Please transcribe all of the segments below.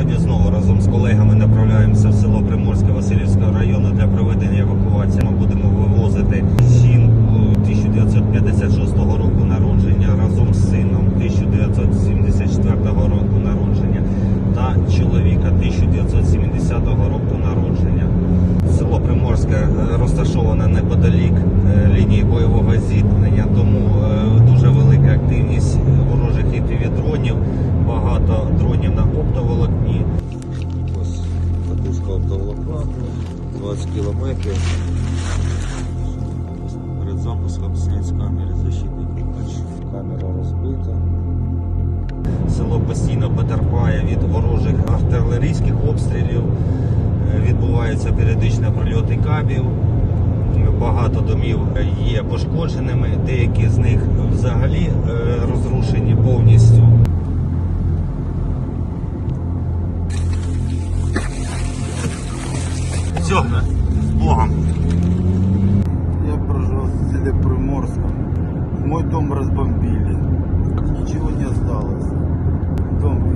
Сьогодні знову разом з колегами направляємося в село Приморське Васильівського району для проведення евакуації. Ми будемо вивозити жінку 1956 року народження разом з сином 1974 року народження та чоловіка 1970 року народження. Село Приморське е, розташоване неподалік е, лінії бойового зіткнення, тому е, дуже 20 кілометрів. Перед запуском снять з камери защитний кругач. Камера розбита. Село постійно потерпає від ворожих артилерійських обстрілів. Е, Відбуваються періодичні прильоти кабів. Багато домів є пошкодженими, деякі з них взагалі е, розрушені повністю. Все, Богом. Я прожил в селе Приморском. Мой дом разбомбили. Ничего не осталось. Дом.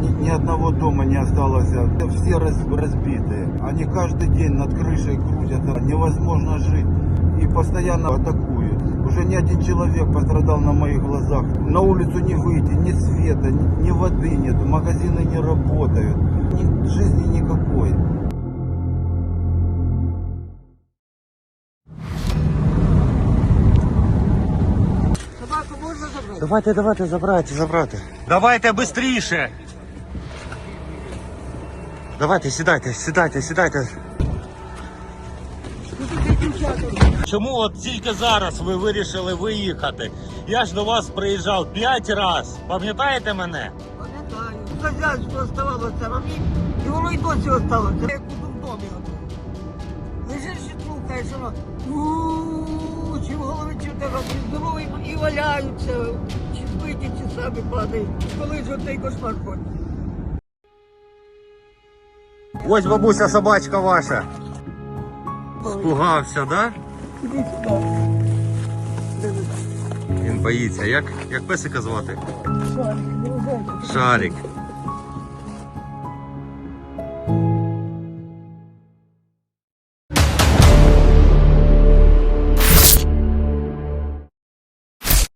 Ни, ни одного дома не осталось. Все раз- разбитые. Они каждый день над крышей крутят. Невозможно жить. И постоянно атакуют. Уже ни один человек пострадал на моих глазах. На улицу не выйти, ни света, ни, ни воды нет. Магазины не работают. Ни, жизни никакой. Давайте, давайте, забрати, забрати. Давайте швидше. Давайте, сідайте, сідайте, сідайте. Чому от тільки зараз ви вирішили виїхати? Я ж до вас приїжджав п'ять разів. Пам'ятаєте мене? Пам'ятаю. Хазяйство оставалося робіт, і воно й досі осталося. Як у дурдомі. Лежиш і слухаєш, воно чи в голові чи чи і валяються, чи збиті, чи самі падають. Коли ж отей кошмар ходить. Ось бабуся собачка ваша. Спугався, да? Іди сюди. Він боїться. Як, як песика звати? Шарик. Шарик.